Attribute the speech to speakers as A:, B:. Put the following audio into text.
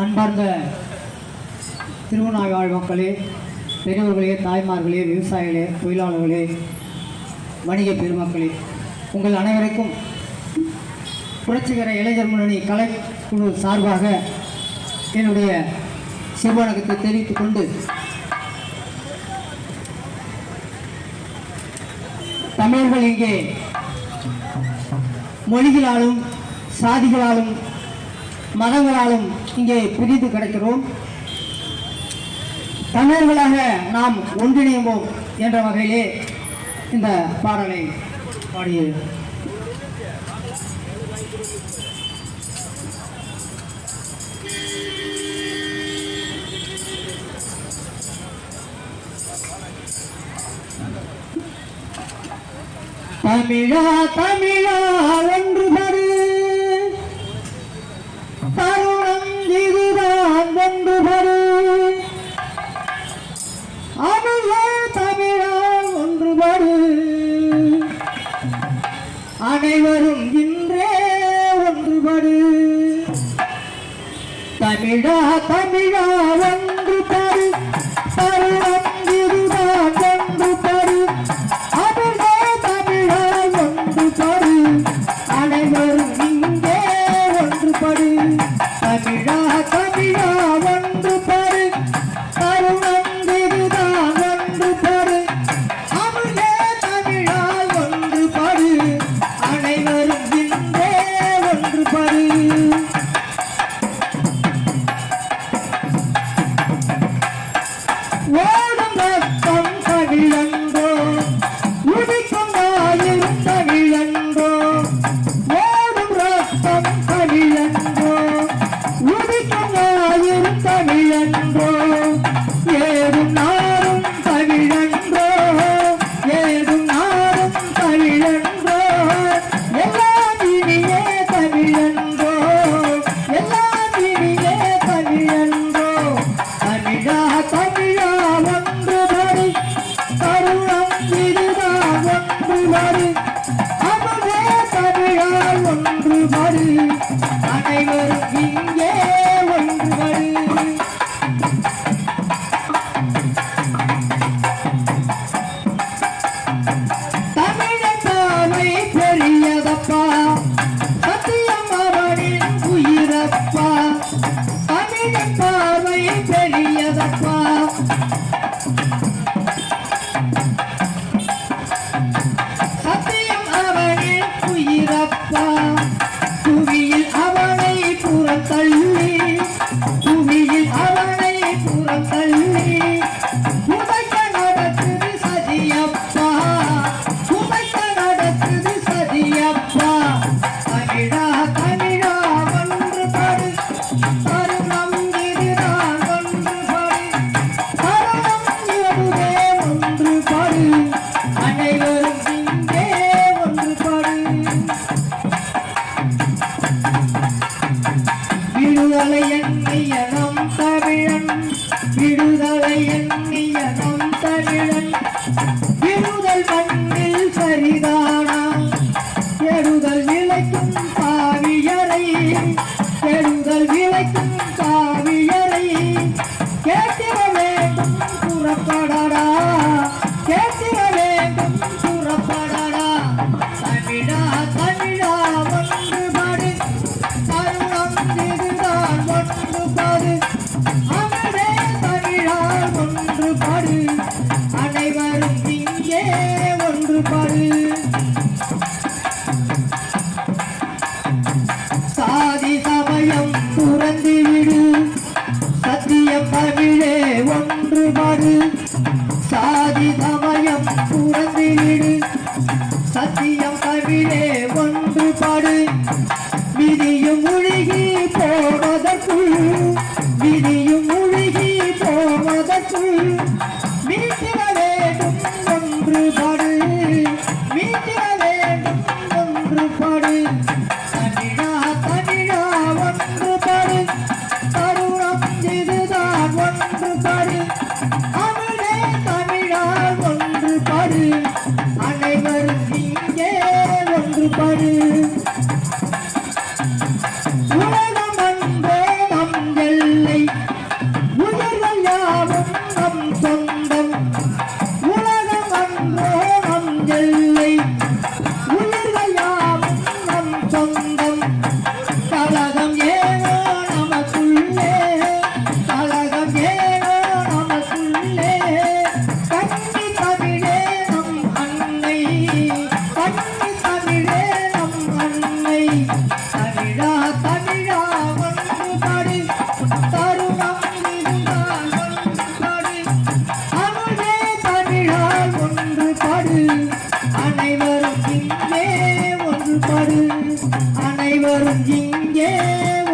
A: அன்பார்ந்த திருவண்ணாவாழ் மக்களே பெரியவர்களே தாய்மார்களே விவசாயிகளே தொழிலாளர்களே வணிக பெருமக்களே உங்கள் அனைவருக்கும் புரட்சிகர இளைஞர் முன்னணி கலைக்குழு சார்பாக என்னுடைய சிறுவணக்கத்தை தெரிவித்துக் கொண்டு தமிழர்கள் இங்கே மொழிகளாலும் சாதிகளாலும் மதங்களாலும் இங்கே பிரிந்து கிடக்கிறோம். தமிழர்களாக நாம் ஒன்றிணைவோம் என்ற வகையிலே இந்த பாடலை பாடிய தமிழா தமிழா ஒன்று அனைவரும் இன்றே ஒன்றுபடு. தமிழா தமிழா ஒன்று தரு தருணம் இதுதான் ஒன்று தரு தமிழா ஒன்று தரு அனைவரும் இங்கே ஒன்றுபடு. தமிழா தமிழா ஒன்று படு ஒன்று வரு அனைவரும் புறப்படடா. கேட்டிட வேண்டும் புறப்படடா தமிழா தமிழா ஒன்றுபடு தருணம் இதுதான் ஒன்றுபடு அமரே தமிழால் ஒன்றுபடு சாதி சமயம் புறந்திடு விடு சத்தியம் தமிழே ஒன்றுபடு. விதியும் முழுகி போவதற்குள் விதியும் முழுகி போவதற்குள் Oh!